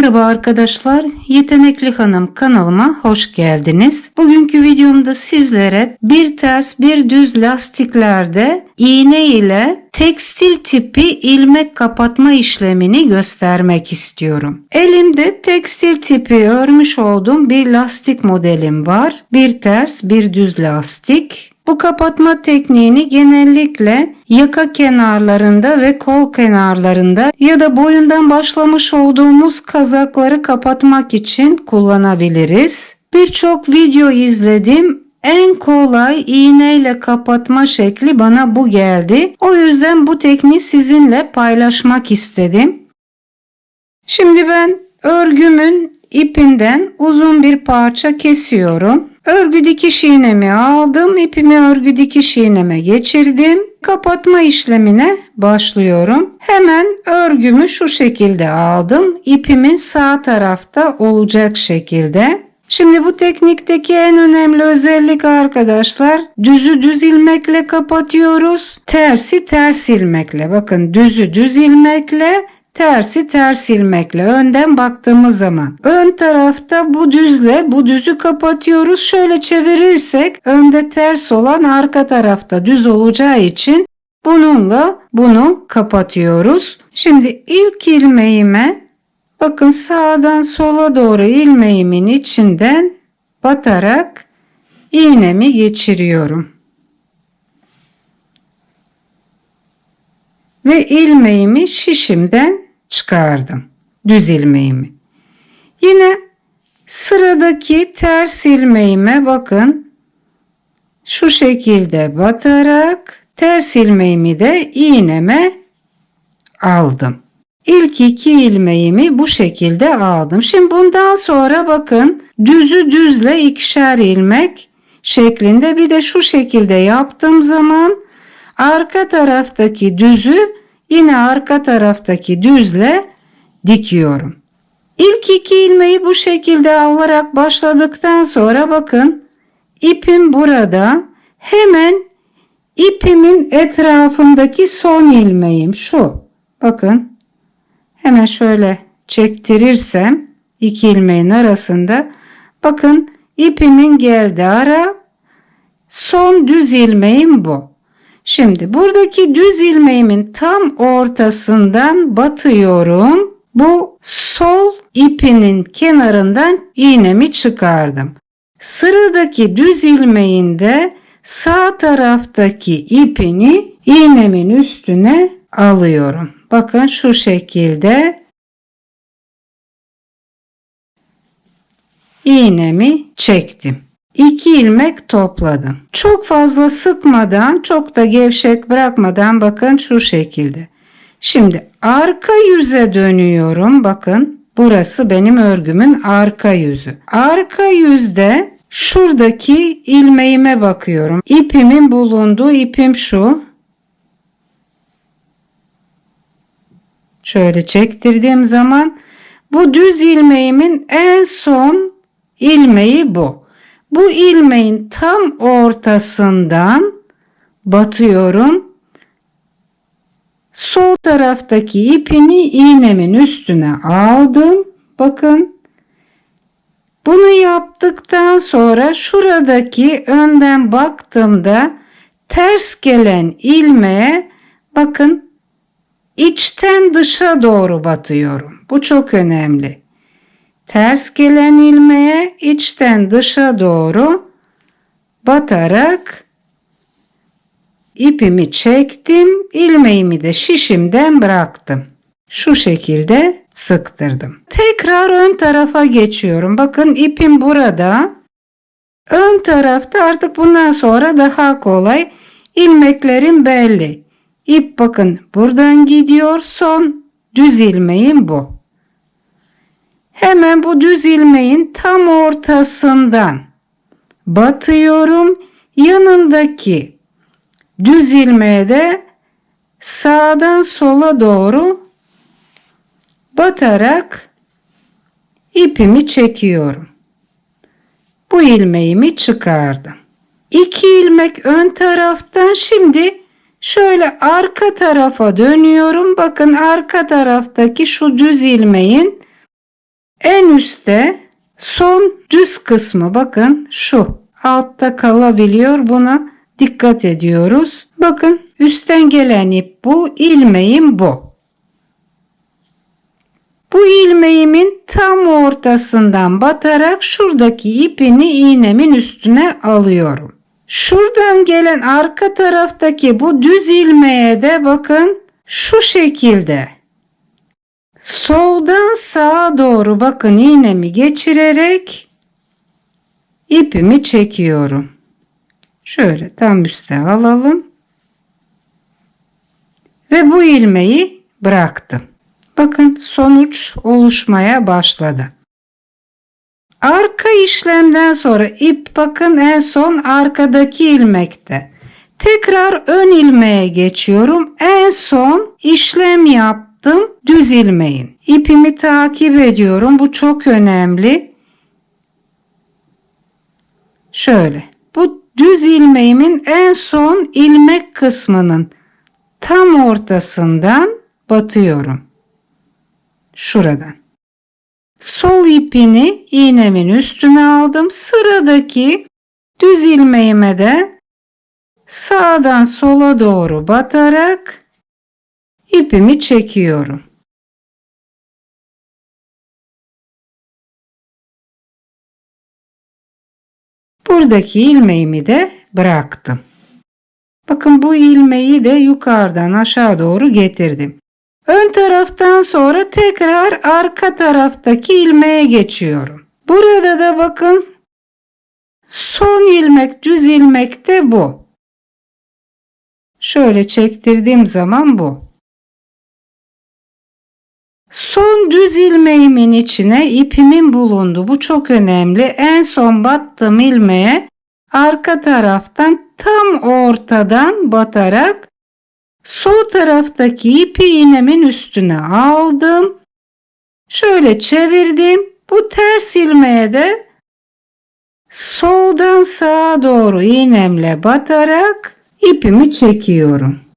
Merhaba arkadaşlar, Yetenekli Hanım kanalıma hoş geldiniz. Bugünkü videomda sizlere bir ters bir düz lastiklerde iğne ile tekstil tipi ilmek kapatma işlemini göstermek istiyorum. Elimde tekstil tipi örmüş olduğum bir lastik modelim var. Bir ters bir düz lastik. Bu kapatma tekniğini genellikle yaka kenarlarında ve kol kenarlarında ya da boyundan başlamış olduğumuz kazakları kapatmak için kullanabiliriz. Birçok video izledim. En kolay iğneyle kapatma şekli bana bu geldi. O yüzden bu tekniği sizinle paylaşmak istedim. Şimdi ben örgümün ipinden uzun bir parça kesiyorum. Örgü dikiş iğnemi aldım. ipimi örgü dikiş iğneme geçirdim. Kapatma işlemine başlıyorum. Hemen örgümü şu şekilde aldım. İpimin sağ tarafta olacak şekilde. Şimdi bu teknikteki en önemli özellik arkadaşlar düzü düz ilmekle kapatıyoruz. Tersi ters ilmekle. Bakın düzü düz ilmekle tersi ters ilmekle önden baktığımız zaman ön tarafta bu düzle bu düzü kapatıyoruz. Şöyle çevirirsek önde ters olan arka tarafta düz olacağı için bununla bunu kapatıyoruz. Şimdi ilk ilmeğime bakın sağdan sola doğru ilmeğimin içinden batarak iğnemi geçiriyorum. ve ilmeğimi şişimden çıkardım. Düz ilmeğimi. Yine sıradaki ters ilmeğime bakın. Şu şekilde batarak ters ilmeğimi de iğneme aldım. İlk iki ilmeğimi bu şekilde aldım. Şimdi bundan sonra bakın düzü düzle ikişer ilmek şeklinde bir de şu şekilde yaptığım zaman arka taraftaki düzü yine arka taraftaki düzle dikiyorum. İlk iki ilmeği bu şekilde alarak başladıktan sonra bakın ipim burada hemen ipimin etrafındaki son ilmeğim şu. Bakın hemen şöyle çektirirsem iki ilmeğin arasında bakın ipimin geldi ara son düz ilmeğim bu. Şimdi buradaki düz ilmeğimin tam ortasından batıyorum. Bu sol ipinin kenarından iğnemi çıkardım. Sıradaki düz ilmeğinde sağ taraftaki ipini iğnemin üstüne alıyorum. Bakın şu şekilde iğnemi çektim. 2 ilmek topladım. Çok fazla sıkmadan, çok da gevşek bırakmadan bakın şu şekilde. Şimdi arka yüze dönüyorum. Bakın burası benim örgümün arka yüzü. Arka yüzde şuradaki ilmeğime bakıyorum. İpimin bulunduğu ipim şu. Şöyle çektirdiğim zaman bu düz ilmeğimin en son ilmeği bu. Bu ilmeğin tam ortasından batıyorum. Sol taraftaki ipini iğnemin üstüne aldım. Bakın. Bunu yaptıktan sonra şuradaki önden baktığımda ters gelen ilmeğe bakın içten dışa doğru batıyorum. Bu çok önemli. Ters gelen ilmeğe içten dışa doğru batarak ipimi çektim. ilmeğimi de şişimden bıraktım. Şu şekilde sıktırdım. Tekrar ön tarafa geçiyorum. Bakın ipim burada. Ön tarafta artık bundan sonra daha kolay. ilmeklerim belli. İp bakın buradan gidiyor. Son düz ilmeğim bu. Hemen bu düz ilmeğin tam ortasından batıyorum. Yanındaki düz ilmeğe de sağdan sola doğru batarak ipimi çekiyorum. Bu ilmeğimi çıkardım. İki ilmek ön taraftan şimdi şöyle arka tarafa dönüyorum. Bakın arka taraftaki şu düz ilmeğin üstte son düz kısmı bakın şu altta kalabiliyor buna dikkat ediyoruz. Bakın üstten gelen ip bu ilmeğim bu. Bu ilmeğimin tam ortasından batarak şuradaki ipini iğnemin üstüne alıyorum. Şuradan gelen arka taraftaki bu düz ilmeğe de bakın şu şekilde soldan sağa doğru bakın iğnemi geçirerek ipimi çekiyorum. Şöyle tam üste alalım. Ve bu ilmeği bıraktım. Bakın sonuç oluşmaya başladı. Arka işlemden sonra ip bakın en son arkadaki ilmekte. Tekrar ön ilmeğe geçiyorum. En son işlem yaptım düz ilmeğin. İpimi takip ediyorum. Bu çok önemli. Şöyle. Bu düz ilmeğimin en son ilmek kısmının tam ortasından batıyorum. Şuradan. Sol ipini iğnemin üstüne aldım. Sıradaki düz ilmeğime de sağdan sola doğru batarak ipimi çekiyorum. Buradaki ilmeğimi de bıraktım. Bakın bu ilmeği de yukarıdan aşağı doğru getirdim. Ön taraftan sonra tekrar arka taraftaki ilmeğe geçiyorum. Burada da bakın son ilmek düz ilmek de bu. Şöyle çektirdiğim zaman bu. Son düz ilmeğimin içine ipimin bulundu. Bu çok önemli. En son battığım ilmeğe arka taraftan tam ortadan batarak sol taraftaki ipi iğnemin üstüne aldım. Şöyle çevirdim. Bu ters ilmeğe de soldan sağa doğru iğnemle batarak ipimi çekiyorum.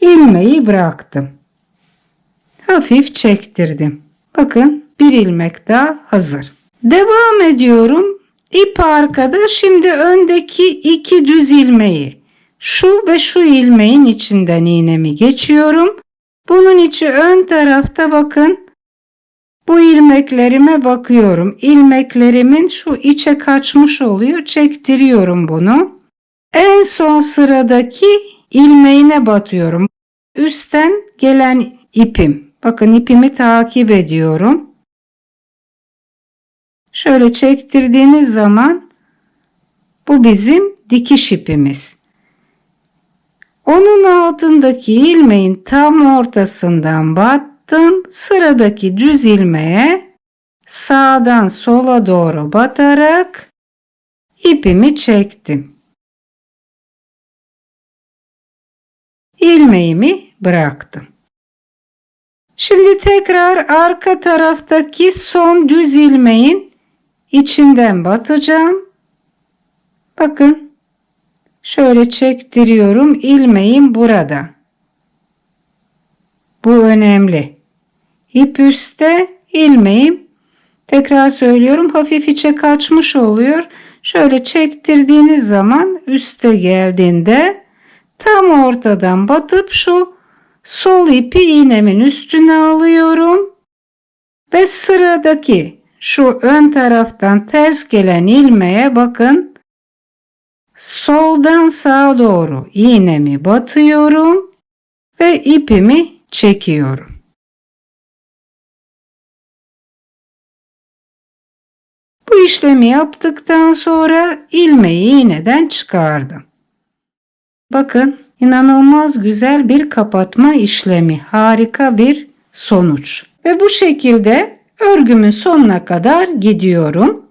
İlmeği bıraktım. Hafif çektirdim. Bakın bir ilmek daha hazır. Devam ediyorum. İp arkada şimdi öndeki iki düz ilmeği şu ve şu ilmeğin içinden iğnemi geçiyorum. Bunun içi ön tarafta bakın. Bu ilmeklerime bakıyorum. İlmeklerimin şu içe kaçmış oluyor. Çektiriyorum bunu. En son sıradaki ilmeğine batıyorum. Üstten gelen ipim. Bakın ipimi takip ediyorum. Şöyle çektirdiğiniz zaman bu bizim dikiş ipimiz. Onun altındaki ilmeğin tam ortasından battım. Sıradaki düz ilmeğe sağdan sola doğru batarak ipimi çektim. İlmeğimi bıraktım. Şimdi tekrar arka taraftaki son düz ilmeğin içinden batacağım. Bakın şöyle çektiriyorum. ilmeğim burada. Bu önemli. İp üstte ilmeğim tekrar söylüyorum hafif içe kaçmış oluyor. Şöyle çektirdiğiniz zaman üste geldiğinde tam ortadan batıp şu sol ipi iğnemin üstüne alıyorum ve sıradaki şu ön taraftan ters gelen ilmeğe bakın soldan sağa doğru iğnemi batıyorum ve ipimi çekiyorum. Bu işlemi yaptıktan sonra ilmeği iğneden çıkardım. Bakın inanılmaz güzel bir kapatma işlemi. Harika bir sonuç. Ve bu şekilde örgümün sonuna kadar gidiyorum.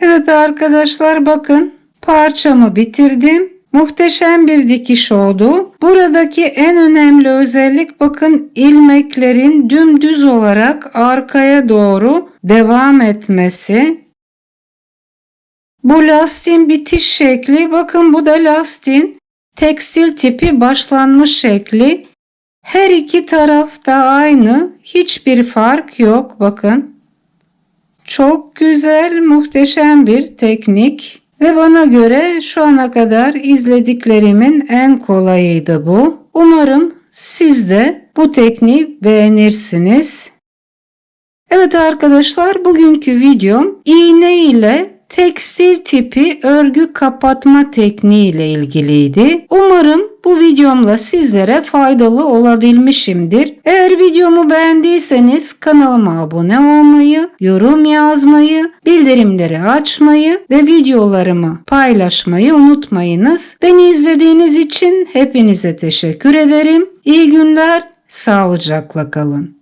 Evet arkadaşlar bakın parçamı bitirdim. Muhteşem bir dikiş oldu. Buradaki en önemli özellik bakın ilmeklerin dümdüz olarak arkaya doğru devam etmesi. Bu lastiğin bitiş şekli bakın bu da lastiğin tekstil tipi başlanmış şekli. Her iki tarafta aynı hiçbir fark yok bakın. Çok güzel muhteşem bir teknik ve bana göre şu ana kadar izlediklerimin en kolayıydı bu. Umarım siz de bu tekniği beğenirsiniz. Evet arkadaşlar bugünkü videom iğne ile tekstil tipi örgü kapatma tekniği ile ilgiliydi. Umarım bu videomla sizlere faydalı olabilmişimdir. Eğer videomu beğendiyseniz kanalıma abone olmayı, yorum yazmayı, bildirimleri açmayı ve videolarımı paylaşmayı unutmayınız. Beni izlediğiniz için hepinize teşekkür ederim. İyi günler, sağlıcakla kalın.